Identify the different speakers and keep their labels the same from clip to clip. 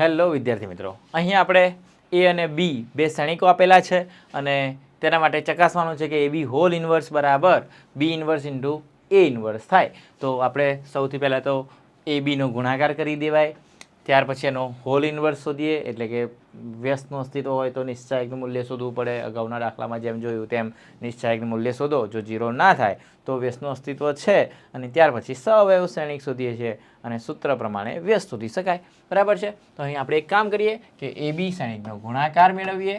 Speaker 1: Hello વિદ્યાર્થી મિત્રો. અહીં આપણે એ અને બી બે શ્રેણિકો આપેલા છે અને તેના માટે ચકાસવાનું છે કે એ બી હોલ ઇન્વર્સ બરાબર B inverse into A inverse થાય. તો આપણે સૌથી પહેલાં તો એ બીનો ગુણાકાર કરી દેવાય. ત્યાર પછી એનો હોલ ઇન્વર્સ શોધીએ, એટલે કે વ્યસ્તનું અસ્તિત્વ હોય તો નિશ્ચાયકનું મૂલ્ય શોધવું પડે. અગાઉના દાખલામાં જેમ જોયું તેમ નિશ્ચાયકનું મૂલ્ય શોધો. જો જીરો ના થાય તો વ્યસ્તનું અસ્તિત્વ છે. અને ત્યાર પછી સવયવ શ્રેણિક શોધીએ છીએ અને સૂત્ર પ્રમાણે વ્યસ્ત શોધી શકાય. બરાબર છે? તો અહીં આપણે એક કામ કરીએ કે એ બી શ્રેણિકનો ગુણાકાર મેળવીએ.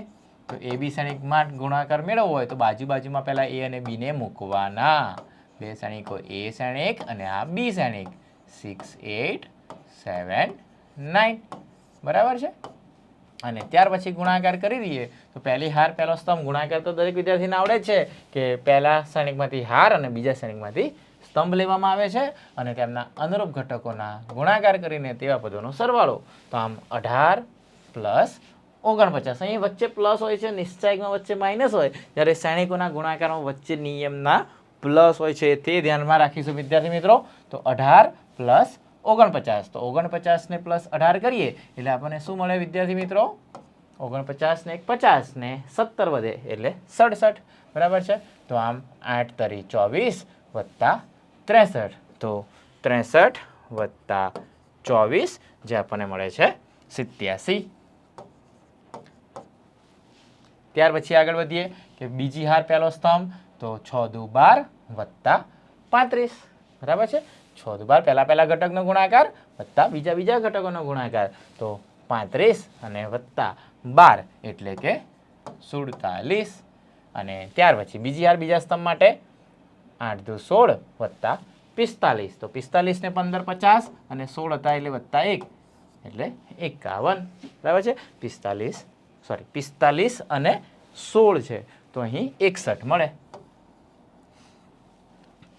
Speaker 1: તો એ બી શ્રેણિકમાં ગુણાકાર મેળવવો હોય તો બાજુ બાજુમાં પહેલાં એ અને બીને મૂકવાના. બે શ્રેણિકો એ શ્રેણિક અને આ બી શ્રેણિક. Six eight seven nine. બરાબર છે? અને ત્યાર પછી ગુણાકાર કરી દઈએ તો પહેલી હાર, પહેલો સ્તંભ. ગુણાકાર તો દરેક વિદ્યાર્થીને આવડે છે કે પહેલા શ્રેણિકમાંથી હાર અને બીજા શ્રેણિકમાંથી સ્તંભ લેવામાં આવે છે અને તેમના અનુરૂપ ઘટકોના ગુણાકાર કરીને તેવા પદોનો સરવાળો. તો આમ અઢાર પ્લસ ઓગણપચાસ. અહીં વચ્ચે પ્લસ હોય છે, નિશ્ચાયકમાં વચ્ચે માઇનસ હોય. જ્યારે શ્રેણિકોના ગુણાકારમાં વચ્ચે નિયમના પ્લસ હોય છે. તે ધ્યાનમાં રાખીશું વિદ્યાર્થી મિત્રો. તો અઢાર પ્લસ ઓગણપચાસ. તો ઓગણપચાસને પ્લસ અઢાર કરીએ, એટલે આપણને શું મળે વિદ્યાર્થી મિત્રો? ઓગણપચાસને એક પચાસને સત્તર વધે, એટલે સડસઠ. બરાબર છે? તો આમ આઠ તરી ચોવીસ વત્તા ત્રેસઠ. તો ત્રેસઠ વત્તા ચોવીસ જે આપણને મળે છે સિત્યાસી. ત્યાર પછી આગળ વધીએ કે બીજી હાર પહેલો સ્તંભ, તો છ દુ બાર વત્તા પાંત્રીસ. બરાબર છે? છ દુ પહેલાં પહેલા પહેલા ઘટકનો ગુણાકાર, વત્તા બીજા બીજા ઘટકોનો ગુણાકાર. તો પાંત્રીસ અને વત્તા બાર એટલે કે સુડતાલીસ. અને ત્યાર પછી બીજી હાર બીજા સ્તંભ માટે આઠ દુ સોળ વત્તા પિસ્તાલીસ. તો પિસ્તાલીસને પંદર પચાસ અને સોળ હતા એટલે વત્તા એક, એટલે એકાવન. બરાબર છે? પિસ્તાલીસ સોરી પિસ્તાલીસ અને સોળ છે. તો અહીં એકસઠ મળે.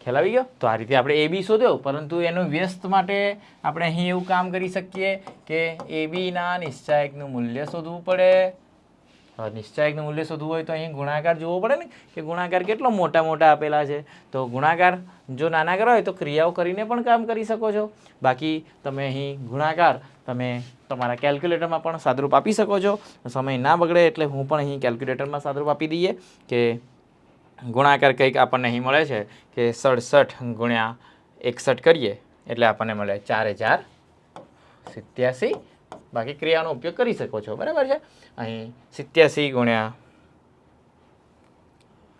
Speaker 1: ખ્યાલ આવી ગયો? તો આ રીતે આપણે એ બી શોધ્યો. પરંતુ એનું વ્યસ્ત માટે આપણે અહીં એવું કામ કરી શકીએ કે એ બીના નિશ્ચાયકનું મૂલ્ય શોધવું પડે. નિશ્ચાયકનું મૂલ્ય શોધવું હોય તો અહીં ગુણાકાર જોવો પડે ને, કે ગુણાકાર કેટલો મોટા મોટા આપેલા છે. તો ગુણાકાર જો નાના કરો હોય તો ક્રિયાઓ કરીને પણ કામ કરી શકો છો. બાકી તમે અહીં ગુણાકાર તમે તમારા કેલ્ક્યુલેટરમાં પણ સાદરૂપ આપી શકો છો. સમય ના બગડે એટલે હું પણ અહીં કેલ્ક્યુલેટરમાં સાદરૂપ આપી દઈએ કે ગુણાકાર કંઈક આપણને અહીં મળે છે કે સડસઠ ગુણ્યા એકસઠ કરીએ એટલે આપણને મળે ચાર હજાર સિત્યાસી. બાકી ક્રિયાનો ઉપયોગ કરી શકો છો, બરાબર છે? અહીં સિત્યાસી ગુણ્યા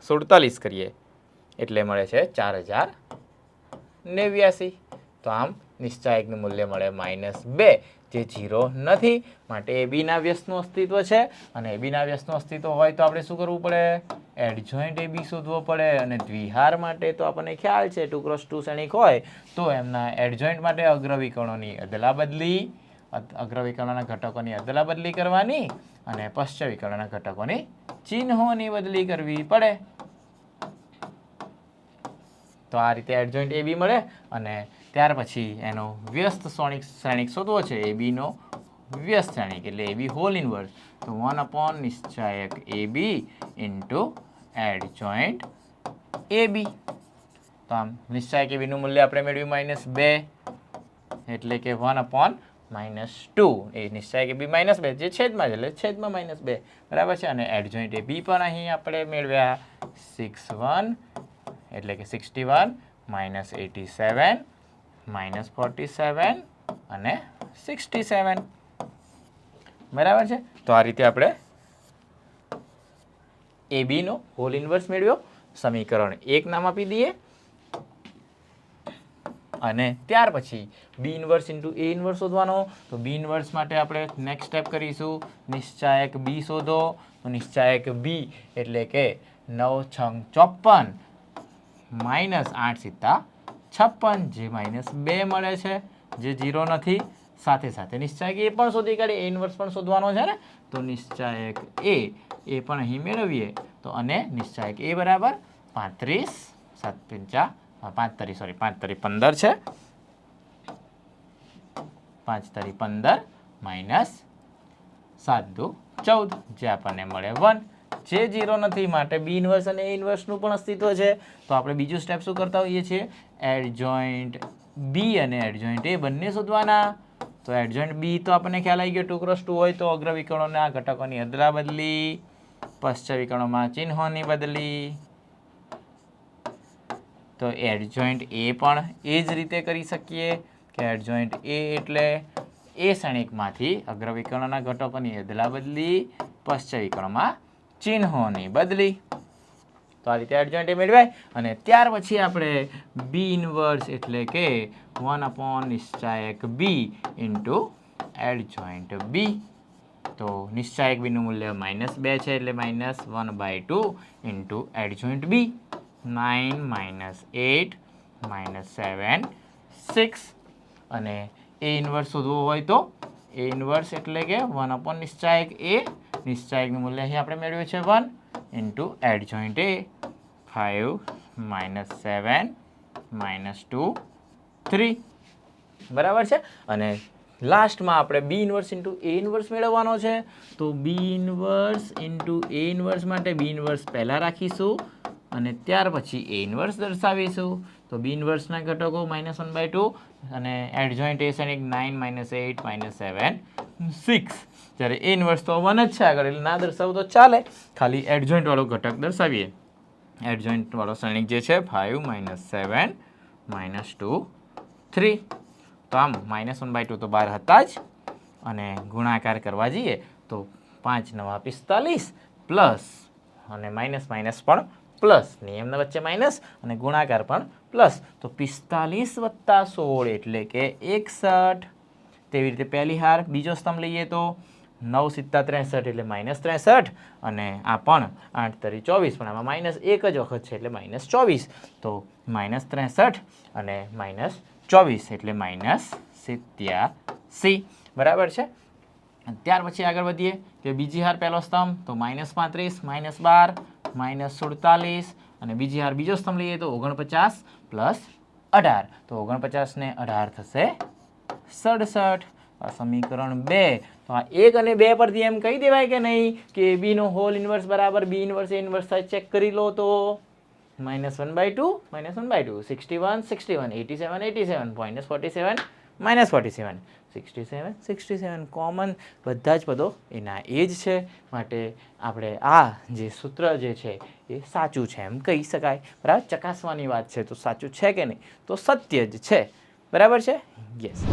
Speaker 1: સુડતાલીસ કરીએ એટલે મળે છે ચાર હજાર નેવ્યાસી. તો આમ નિશ્ચાયકનું મૂલ્ય મળે માઇનસ બે, જે જીરો નથી. માટે એ બીના વ્યસ્તનું અસ્તિત્વ છે. અને એ બીના વ્યસ્તનું અસ્તિત્વ હોય તો આપણે શું કરવું પડે? એડજોઈન્ટ એ બી શોધવો પડે અને દ્વિહાર માટે તો આપણને ખ્યાલ છે, ટુ ક્રોસ ટુ શ્રેણિક હોય, તો એમના એડજોઈન્ટ માટે અગ્રવિકરણોની અદલા બદલી અદ- ઘટકોની અદલા બદલી કરવાની અને પશ્ચવિકરણના ઘટકોની ચિહ્નોની બદલી કરવી પડે. તો આ રીતે એડજોઈન્ટ એ બી મળે અને ત્યાર પછી એનો વ્યસ્ત શ્રેણિક શ્રેણિક શોધવો છે, એ બીનો વ્યસ્ત શ્રેણિક એટલે એ બી હોલ ઇનવર્સ તો one upon નિશ્ચાયક A B into adjoint A B. તો આમ નિશ્ચાયક એ બીનું મૂલ્ય આપણે મેળવ્યું માઇનસ બે. એટલે કે વન અપોન માઇનસ ટુ એ નિશ્ચાયક એ બી માઇનસ બે. જે છેદમાં છે, એટલે છેદમાં માઇનસ બે. બરાબર છે? અને એડજોઈન્ટ એ બી પણ અહીં આપણે મેળવ્યા સિક્સ વન એટલે કે sixty one minus eighty seven minus forty seven અને સિક્સટી સેવન બરાબર છે? તો આ રીતે આપણે એ બીનો હોલ ઇન્વર્સ મેળવ્યો. સમીકરણ એક નામ આપી દઈએ. અને ત્યાર પછી B inverse into A inverse શોધવાનો. તો બી ઇન્વર્સ માટે આપણે નેક્સ્ટ સ્ટેપ કરીશું. નિશ્ચાયક બી શોધો. નિશ્ચાયક બી એટલે કે નવ છંગ ચોપન માઇનસ આઠ સિત્તા છપ્પન, જે માઇનસ બે મળે છે. જે જીરો નથી. સાથે સાથે. નિશ્ચાયક એ પણ શોધી કાઢીએ ઇન્વર્સ પણ શોધવાનો છે ને? તો નિશ્ચાયક એ એ પણ અહીં મેળવીએ. તો અને નિશ્ચાયક એ બરાબર પાંત્રીસ, સાત પંચા પાંચ તરી સોરી પાંચ તરી પંદર છે. પાંચ તરી પંદર માઇનસ સાત દુ ચૌદ, જે આપણને મળે વન. જે જીરો નથી, માટે બી ઇન્વર્સ અને એ ઇન્વર્સનું પણ અસ્તિત્વ છે. તો આપણે બીજું સ્ટેપ શું કરતા હોઈએ છીએ? એડજોઈન્ટ બી અને એડજોઇન્ટ એ બંને શોધવાના. તો એડજન્ટ બી તો આપણને ખ્યાલ આવી ગયો ટુ ક્રોસ ટુ હોય તો અગ્ર વિકર્ણોના ઘટકોની અદલા બદલી પશ્ચ વિકર્ણોમાં ચિહ્નોની બદલી. તો એડજોઇન્ટ એ પણ એ જ રીતે કરી શકીએ કે એડજોઇન્ટ એ એટલે એ શ્રેણિકમાંથી અગ્ર ઘટકોની અદલા બદલી પશ્ચ ચિહ્નોની બદલી. તો આ રીતે એડજોઇન્ટ એ મેળવાય. અને ત્યાર પછી આપણે બી ઇનવર્સ એટલે કે વન અપોન નિશ્ચાયક બી ઇન્ટુ એડજોઇન્ટ બી તો નિશ્ચાયક બીનું મૂલ્ય માઇનસ બે છે એટલે minus one by two into adjoint B nine minus eight minus seven six અને એ ઇન્વર્સ શોધવો હોય તો એ ઇન્વર્સ એટલે કે વન અપોન નિશ્ચાયક એ નિશ્ચાયકનું મૂલ્ય અહીં આપણે મેળવ્યું છે one into adjoint A five minus seven minus two three બરાબર છે? અને લાસ્ટમાં આપણે B inverse into A inverse મેળવવાનો છે. તો B inverse into A inverse માટે બી ઇન્વર્સ પહેલાં રાખીશું અને ત્યાર પછી એ ઇન્વર્સ દર્શાવીશું. તો બી ઇન્વર્સના ઘટકો માઇનસ વન બાય ટુ અને એડજોઇન્ટ એ શ્રેણિક nine minus eight minus seven six જ્યારે એ ઇન્વર્સ તો વન જ છે આગળ, એટલે ના દર્શાવવું તો ચાલે. ખાલી એડજોઇન્ટવાળો ઘટક દર્શાવીએ. એડજોઇન્ટવાળો શ્રેણિક જે છે five minus seven minus two three તો આમ માઇનસ વન બાય ટુ તો બાર હતા જ. અને ગુણાકાર કરવા જઈએ તો પાંચ નવા પિસ્તાલીસ પ્લસ અને માઇનસ માઇનસ પણ પ્લસ નિયમના વચ્ચે માઇનસ અને ગુણાકાર પણ પ્લસ તો પિસ્તાલીસ વત્તા સોળ એટલે કે એકસઠ. તેવી રીતે પહેલી હાર. બીજો સ્તંભ લઈએ તો નવ સિત્તા ત્રેસઠ એટલે માઇનસ ત્રેસઠ અને આ પણ આઠ તરી ચોવીસ, પણ આમાં માઇનસ એક જ વખત છે એટલે માઇનસ ચોવીસ. તો માઇનસ ત્રેસઠ અને માઇનસ ચોવીસ એટલે માઇનસ સિત્યાસી. બરાબર છે? ત્યાર પછી આગળ વધીએ કે બીજી હાર પહેલો સ્તંભ, તો માઇનસ પાંત્રીસ માઇનસ બાર માઇનસ સુડતાલીસ અને બીજી હાર બીજો સ્તંભ લઈએ તો ઓગણપચાસ પ્લસ અઢાર. તો ઓગણપચાસને અઢાર થશે સડસઠ. સમીકરણ બે. તો આ એક અને બે પરથી એમ કહી દેવાય કે નહીં કે બીનો હોલ ઇન્વર્સ બરાબર બી ઇન્વર્સ એ ઇન્વર્સ થાય ચેક કરી લો તો. Minus one by two minus one by two sixty one sixty one eighty seven eighty seven minus forty seven minus forty seven sixty seven sixty seven common બધા જ પદો એના એ જ છે. માટે આપણે આ જે સૂત્ર જે છે એ સાચું છે એમ કહી શકાય. બરાબર? ચકાસવાની વાત છે તો સાચું છે કે નહીં? તો સત્ય જ છે. બરાબર છે? યસ